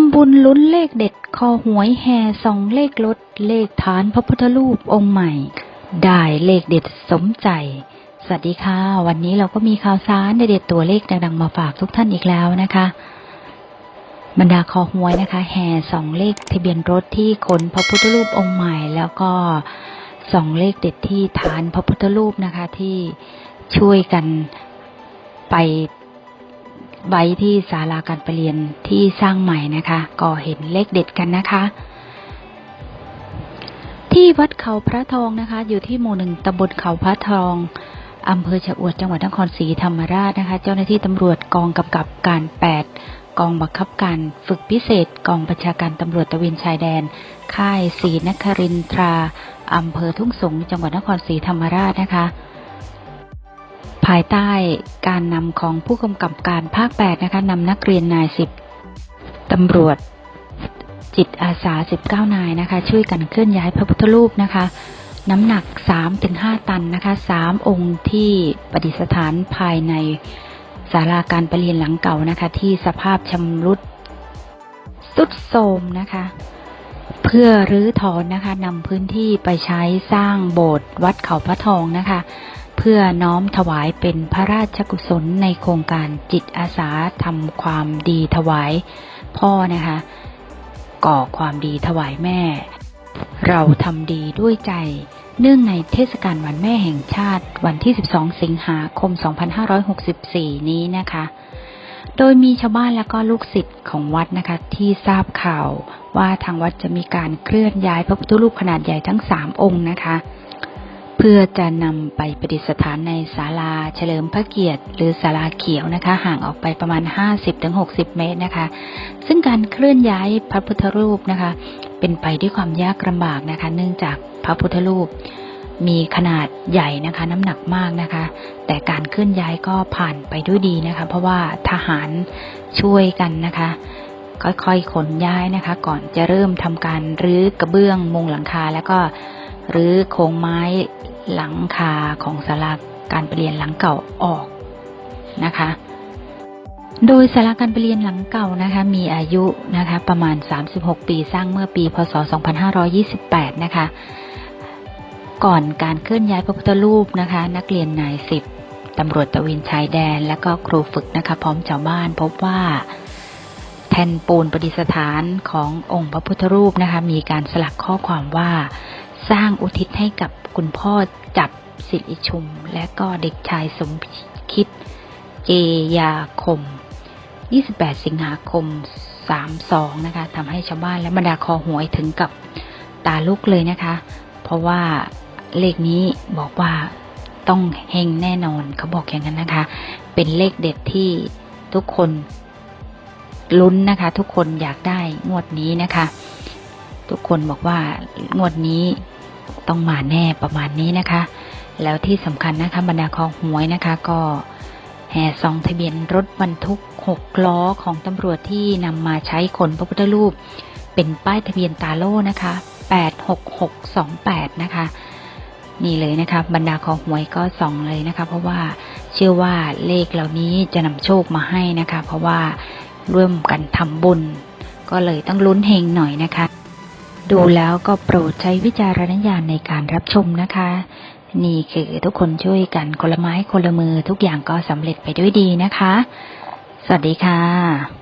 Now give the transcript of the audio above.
ำบุญลุ้นเลขเด็ดคอหวยแห่สองเลขรถเลขฐานพระพุทธรูปองค์ใหม่ ได้เลขเด็ดสมใจ สวัสดีค่ะ วันนี้เราก็มีข่าวสารเด็ดตัวเลขดังๆมาฝากทุกท่านอีกแล้วนะคะ บรรดาคอหวยนะคะ แห่สองเลขทะเบียนรถที่ขนพระพุทธรูปองค์ใหม่ แล้วก็สองเลขเด็ดที่ฐานพระพุทธรูปนะคะที่ช่วยกันไป ไว้ที่ศาลาการประเรียนที่สร้างใหม่นะคะ ก็เห็นเลขเด็ดกันนะคะ ที่วัดเขาพระทองนะคะ อยู่ที่หมู่หนึ่งตำบลเขาพระทองอำเภอชะอวดจังหวัดนครศรีธรรมราชนะคะ เจ้าหน้าที่ตำรวจกองกำกับการ 8 กองบังคับการฝึกพิเศษ กองบัญชาการตำรวจตะเวนชายแดน ค่ายศรีนครินทราอำเภอทุ่งสงจังหวัดนครศรีธรรมราชนะคะ ภายใต้การนำของผู้กำกับการภาค 8 นะคะนำนักเรียนนาย 10ตำรวจ จิตอาสา 19 นายนะคะ ช่วยกันเคลื่อนย้ายพระพุทธรูปนะคะ น้ำหนัก 3-5 ตันนะคะ3องค์ที่ประดิษฐานภายในศาลาการประเรียนหลังเก่านะคะ ที่สภาพชำรุดสุดโทรมนะคะ เพื่อรื้อถอนนะคะนำพื้นที่ไปใช้สร้างโบสถ์วัดเขาพระทองนะคะ เพื่อน้อมถวายเป็นพระราชกุศลในโครงการจิตอาสาทำความดีถวายพ่อนะคะ ก่อความดีถวายแม่ เราทำดีด้วยใจ เนื่องในเทศกาลวันแม่แห่งชาติ วันที่ 12 สิงหาคม 2564 นี้นะคะ โดยมีชาวบ้านและก็ลูกศิษย์ของวัดนะคะ ที่ทราบข่าวว่าทางวัดจะมีการเคลื่อนย้ายพระพุทธรูปขนาดใหญ่ทั้ง 3 องค์นะคะ พื่อจะนำไปประดิษฐานในศาลาเฉลิมพระเกียรติ หรือศาลาเขียวนะคะ ห่างออกไปประมาณ 50-60 เมตรนะคะ ซึ่งการเคลื่อนย้ายพระพุทธรูปนะคะ เป็นไปด้วยความยากลำบากนะคะ เนื่องจากพระพุทธรูปมีขนาดใหญ่นะคะน้ำหนักมากนะคะ แต่การเคลื่อนย้ายก็ผ่านไปด้วยดีนะคะ เพราะว่าทหารช่วยกันนะคะ ค่อยๆขนย้ายนะคะ ก่อนจะเริ่มทำการรื้อกระเบื้องมุงหลังคาแล้วก็ หรือโครงไม้หลังคาของศาลาการประเรียนหลังเก่าออกนะคะ โดยศาลาการประเรียนหลังเก่านะคะมีอายุนะคะประมาณ 36 ปีสร้างเมื่อปี พศ 2528 นะคะ ก่อนการเคลื่อนย้ายพระพุทธรูปนะคะ นักเรียนนายสิบตำรวจตะเวนชายแดน และก็ครูฝึกนะคะ พร้อมชาวบ้านพบว่าแผ่นปูนประดิษฐานขององค์พระพุทธรูปนะคะ มีการสลักข้อความว่า สร้างอุทิศให้กับคุณพ่อจับสิริชุม และก็เด็กชายสมคิดเจยาคม 28 สิงหาคม 32 นะคะทำให้ชาวบ้านและบรรดาคอหวยถึงกับตาลุกเลยนะคะ เพราะว่าเลขนี้บอกว่าต้องเฮงแน่นอนเขาบอกอย่างนั้นนะคะ เป็นเลขเด็ดที่ทุกคนลุ้นนะคะ ทุกคนอยากได้งวดนี้นะคะ ทุกคนบอกว่างวดนี้ต้องมาแน่ประมาณนี้นะคะ แล้วที่สำคัญนะคะบรรดาคอหวยนะคะ ก็แห่ซองทะเบียนรถบรรทุกหกล้อของตำรวจที่นำมาใช้ขนพระพุทธรูป เป็นป้ายทะเบียนตาโล่นะคะ86628 นะคะ นี่เลยนะคะ บรรดาคอหวยก็ส่องเลยนะคะ เพราะว่าเชื่อว่าเลขเหล่านี้จะนำโชคมาให้นะคะ เพราะว่าร่วมกันทำบุญ ก็เลยต้องลุ้นเฮงหน่อยนะคะ ดูแล้วก็โปรดใช้วิจารณญาณในการรับชมนะคะ นี่คือทุกคนช่วยกันคนละไม้คนละมือทุกอย่างก็สำเร็จไปด้วยดีนะคะ สวัสดีค่ะ